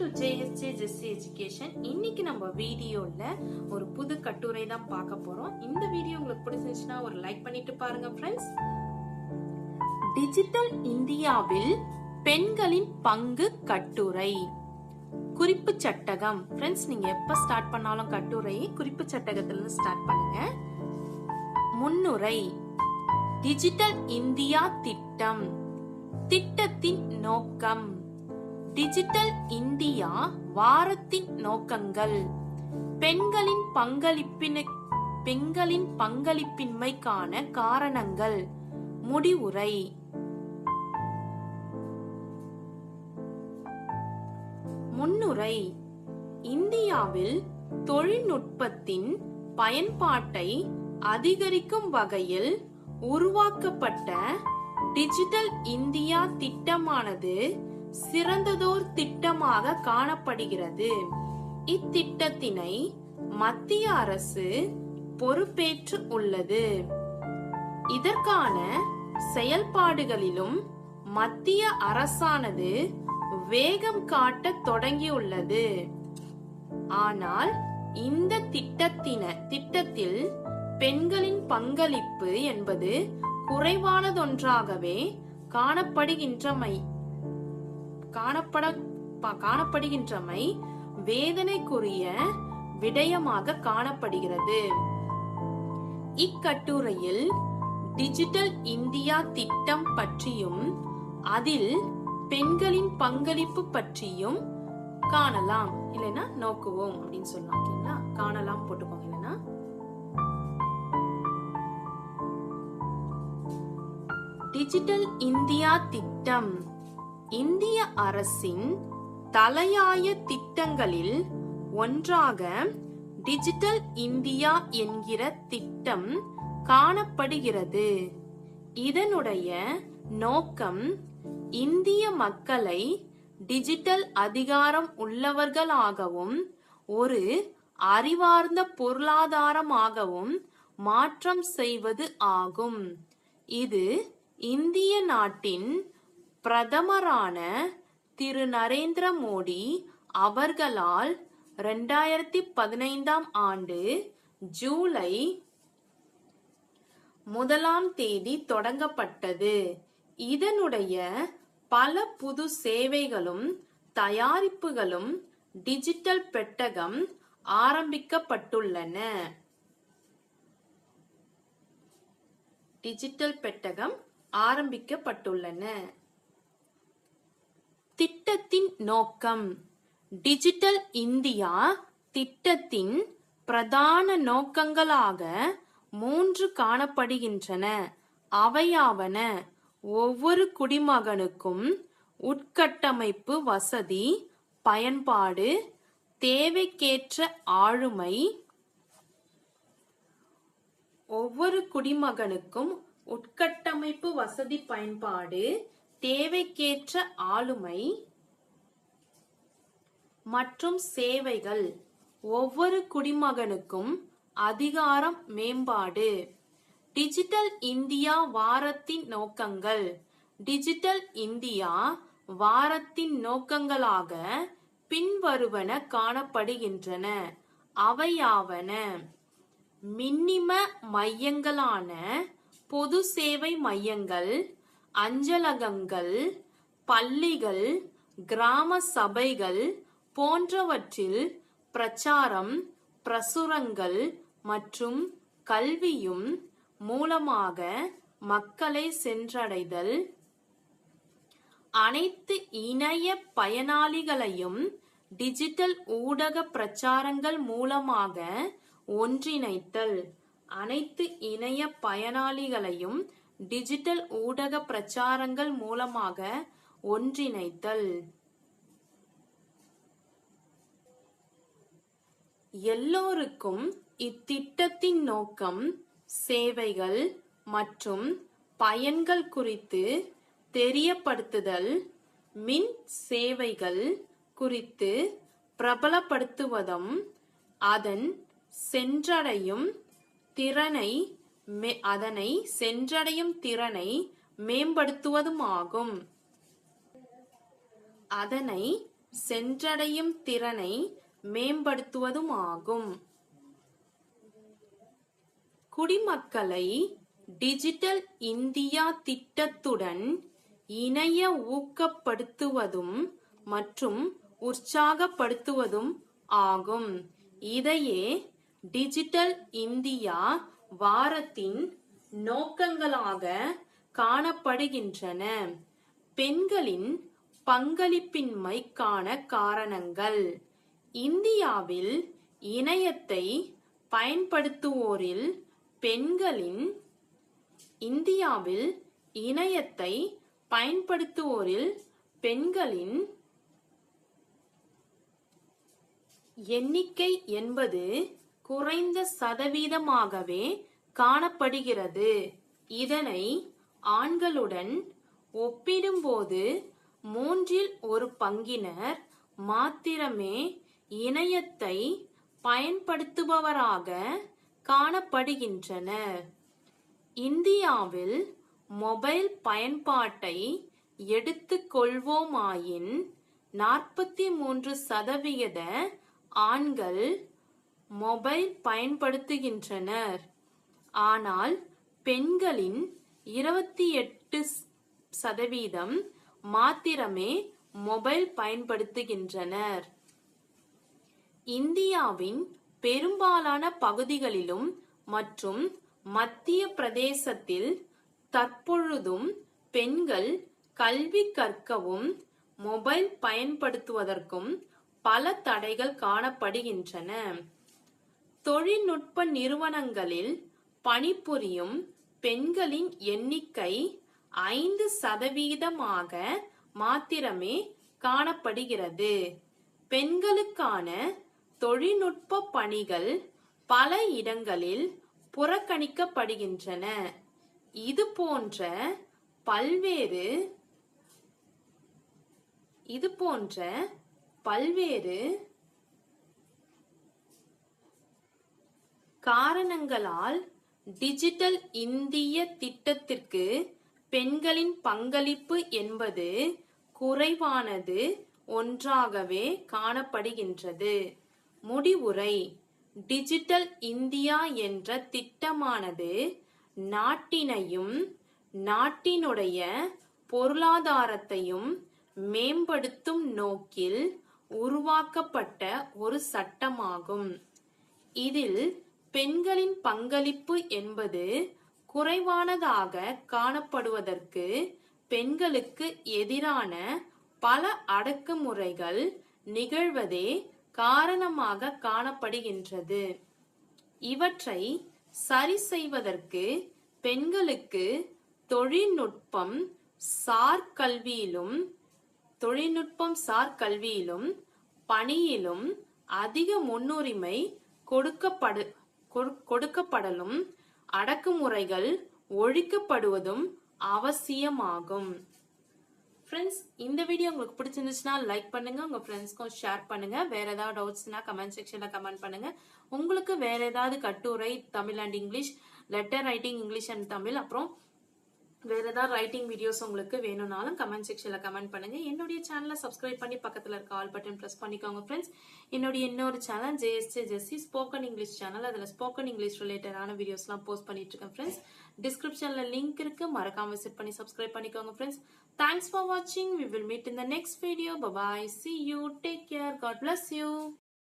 To JSJ Jessy education இன்னைக்கு நம்ம வீடியோவில் ஒரு புது கட்டுரை தான் பார்க்க போகிறோம் இந்த வீடியோ உங்களுக்கு பிடிச்சிருந்துச்சுன்னா ஒரு லைக் பண்ணிட்டு பாருங்க ஃப்ரெண்ட்ஸ் டிஜிட்டல் இந்தியாவில் பெண்களின் பங்கு கட்டுரை குறிப்பு சட்டகம். ஃப்ரெண்ட்ஸ் நீங்க எப்ப ஸ்டார்ட் பண்ணாலும் கட்டுரை குறிப்பு சட்டகத்துல இருந்து ஸ்டார்ட் பண்ணுங்க. முன்னுரை டிஜிட்டல் இந்தியா திட்டம் திட்டத்தின் நோக்கம். டிஜிட்டல் இந்தியா வாரத்தின் நோக்கங்கள். பெண்களின் பங்களிப்பின பெண்களின் பங்களிப்பின்மைக்கான காரணங்கள். முடிவுரை. முன்னுரை. இந்தியாவில் தொழில்நுட்பத்தின் பயன்பாட்டை அதிகரிக்கும் வகையில் உருவாக்கப்பட்ட டிஜிட்டல் இந்தியா திட்டமானது சிறந்ததோர் திட்டமாக காணப்படுகிறது. இத்திட்டத்தினை மத்திய அரசு பொறுப்பேற்று உள்ளது. இதற்கான செயல்பாடுகளிலும் மத்திய அரசானது வேகம் காட்ட தொடங்கியுள்ளது. ஆனால் இந்த திட்டத்தின திட்டத்தில் பெண்களின் பங்களிப்பு என்பது குறைவானதொன்றாகவே காணப்படுகின்றமை காணப்பட காணப்படுகின்றமை வேதனைக்குரிய விடயமாக காணப்படுகிறது. இக்கட்டுரையில் டிஜிட்டல் இந்தியா திட்டம் பற்றியும் அதில் பெண்களின் பங்களிப்பு பற்றியும் காணலாம். இல்லைன்னா நோக்குவோம் அப்படின்னு சொல்லலாம் ஓகேங்களா காணலாம் போட்டுக்கோங்க இல்லைன்னா. டிஜிட்டல் இந்தியா திட்டம். இந்திய அரசின் தலையாய திட்டங்களில் ஒன்றாக டிஜிட்டல் இந்தியா என்கிற திட்டம் காணப்படுகிறது. இதனுடைய நோக்கம் இந்திய மக்களை டிஜிட்டல் அதிகாரம் உள்ளவர்களாகவும் ஒரு அறிவார்ந்த பொருளாதாரமாகவும் மாற்றம் செய்வது ஆகும். இது இந்திய நாட்டின் பிரதமரான திரு நரேந்திர மோடி அவர்களால் ரெண்டாயிரத்தி பதினைந்தாம் ஆண்டு ஜூலை முதலாம் தேதி தொடங்கப்பட்டது. இதனுடைய பல புது சேவைகளும் தயாரிப்புகளும் டிஜிட்டல் பெட்டகம் ஆரம்பிக்கப்பட்டுள்ளன. டிஜிட்டல் பெட்டகம் ஆரம்பிக்கப்பட்டுள்ளன. திட்டத்தின் நோக்கம். டிஜிட்டல் இந்தியா திட்டத்தின் பிரதான நோக்கங்களாக மூன்று காணப்படுகின்றன. அவையாவன ஒவ்வொரு குடிமகனுக்கும் உட்கட்டமைப்பு வசதி பயன்பாடு தேவைக்கேற்ற ஆளுமை ஒவ்வொரு குடிமகனுக்கும் உட்கட்டமைப்பு வசதி பயன்பாடு தேவைக்கேற்ற ஆளுமை மற்றும் சேவைகள் ஒவ்வொரு குடிமகனுக்கும் அதிகாரம் மேம்பாடு. டிஜிட்டல் இந்தியா வாரத்தின் நோக்கங்கள். டிஜிட்டல் இந்தியா வாரத்தின் நோக்கங்களாக பின்வருவன காணப்படுகின்றன. அவையாவன. மின்னிம மையங்களான பொது சேவை மையங்கள் அஞ்சலகங்கள் பள்ளிகள் கிராம சபைகள் போன்றவற்றில் பிரச்சாரம் பிரசுரங்கள் மற்றும் கல்வியும் மூலமாக மக்களை சென்றடைதல். அனைத்து இணைய பயனாளிகளையும் டிஜிட்டல் ஊடக பிரச்சாரங்கள் மூலமாக ஒன்றிணைத்தல். அனைத்து இணைய பயனாளிகளையும் டிஜிட்டல் ஊடக பிரச்சாரங்கள் மூலமாக ஒன்றிணைத்தல். எல்லோருக்கும் இத்திட்டத்தின் நோக்கம் சேவைகள் மற்றும் பயன்கள் குறித்து தெரியப்படுத்துதல் மின் சேவைகள் குறித்து பிரபலப்படுத்துவதும் அதன் சென்றடையும் திறனை அதனை சென்றடையும் திறனை மேம்படுத்துவதுமாகும். அதனை சென்றடையும் திறனை மேம்படுத்துவதும் ஆகும் குடிமக்களை டிஜிட்டல் இந்தியா திட்டத்துடன் இணைய ஊக்கப்படுத்துவதும் மற்றும் உற்சாகப்படுத்துவதும் ஆகும். இதையே டிஜிட்டல் இந்தியா வாரத்தின் நோக்கங்களாக காணப்படுகின்றன. பெண்களின் பங்களிப்பின்மைக்கான காரணங்கள். இந்தியாவில் இணையத்தை பயன்படுத்துவோரில் பெண்களின் இந்தியாவில் இணையத்தை பயன்படுத்துவோரில் பெண்களின் எண்ணிக்கை என்பது குறைந்த சதவீதமாகவே காணப்படுகிறது. இதனை ஆண்களுடன் ஒப்பிடும்போது மூன்றில் ஒரு பங்கினர் மாத்திரமே இணையத்தை பயன்படுத்துபவராக காணப்படுகின்றனர். இந்தியாவில் மொபைல் பயன்பாட்டை எடுத்துக்கொள்வோமாயின் நாற்பத்தி மூன்று சதவிகித ஆண்கள் மொபைல் பயன்படுத்துகின்றனர். ஆனால் பெண்களின் இருபத்தி எட்டு சதவீதம் மாத்திரமே மொபைல் பயன்படுத்துகின்றனர். இந்தியாவின் பெரும்பாலான பகுதிகளிலும் மற்றும் மத்திய பிரதேசத்தில் தற்பொழுதும் பெண்கள் கல்வி கற்கவும் மொபைல் பயன்படுத்துவதற்கும் பல தடைகள் காணப்படுகின்றன. தொழில்நுட்ப நிறுவனங்களில் பணிபுரியும் பெண்களின் எண்ணிக்கை ஐந்து சதவீதமாக மாத்திரமே காணப்படுகிறது. பெண்களுக்கான தொழில்நுட்ப பணிகள் பல இடங்களில் புறக்கணிக்கப்படுகின்றன. இது போன்ற பல்வேறு இது போன்ற பல்வேறு காரணங்களால் டிஜிட்டல் இந்திய திட்டத்திற்கு பெண்களின் பங்களிப்பு என்பது குறைவானது ஒன்றாகவே காணப்படுகின்றது. முடிவுரை. டிஜிட்டல் இந்தியா என்ற திட்டமானது நாட்டினையும் நாட்டினுடைய பொருளாதாரத்தையும் மேம்படுத்தும் நோக்கில் உருவாக்கப்பட்ட ஒரு சட்டமாகும். இதில் பெண்களின் பங்களிப்பு என்பது குறைவானதாக காணப்படுவதற்கு பெண்களுக்கு எதிரான பல அடக்குமுறைகள் நிகழ்வதே காரணமாக காணப்படுகின்றது. இவற்றை சரி செய்வதற்கு பெண்களுக்கு தொழில்நுட்பம் சார் கல்வியிலும் தொழில்நுட்பம் சார் கல்வியிலும் பணியிலும் அதிக முன்னுரிமை கொடுக்கப்படு கொடுக்கப்படலும் அடக்குமுறைகள் ஒழிக்கப்படுவதும் அவசியமாகும். ஃப்ரெண்ட்ஸ் இந்த வீடியோ உங்களுக்கு பிடிச்சிருந்துச்சுன்னா லைக் பண்ணுங்க உங்க ஃப்ரெண்ட்ஸ்க்கும் ஷேர் பண்ணுங்க. வேற ஏதாவது டவுட்ஸ்னா கமெண்ட் செக்ஷன்ல கமெண்ட் பண்ணுங்க. உங்களுக்கு வேற ஏதாவது கட்டுரை Tamil and English letter writing English and Tamil அப்புறம் வேற ஏதாவது ரைட்டிங் வீடியோஸ் உங்களுக்கு வேணும்னாலும் கமெண்ட் செக்ஷன்ல கமெண்ட் பண்ணுங்க. என்னுடைய சேனலை சப்ஸ்கிரைப் பண்ணி பக்கத்துல இருக்க ஆல் பட்டன் ப்ரெஸ் பண்ணிக்கோங்க ஃப்ரெண்ட்ஸ் என்னுடைய இன்னொரு channel JSJ Jessy spoken English channel அதுல ஸ்போக்கன் இங்கிலீஷ் ரிலேட்டடான வீடியோஸ்லாம் போஸ்ட் பண்ணிட்டு இருக்கேன் ஃப்ரெண்ட்ஸ் டிஸ்கிரிப்ஷன்ல லிங்க் இருக்கு. மறக்காம விசிட் பண்ணி சப்ஸ்கிரைப் பண்ணிக்கோங்க ஃப்ரெண்ட்ஸ் தேங்க்ஸ் ஃபார் வாட்சிங் we will meet in the next video bye bye see you take care God bless you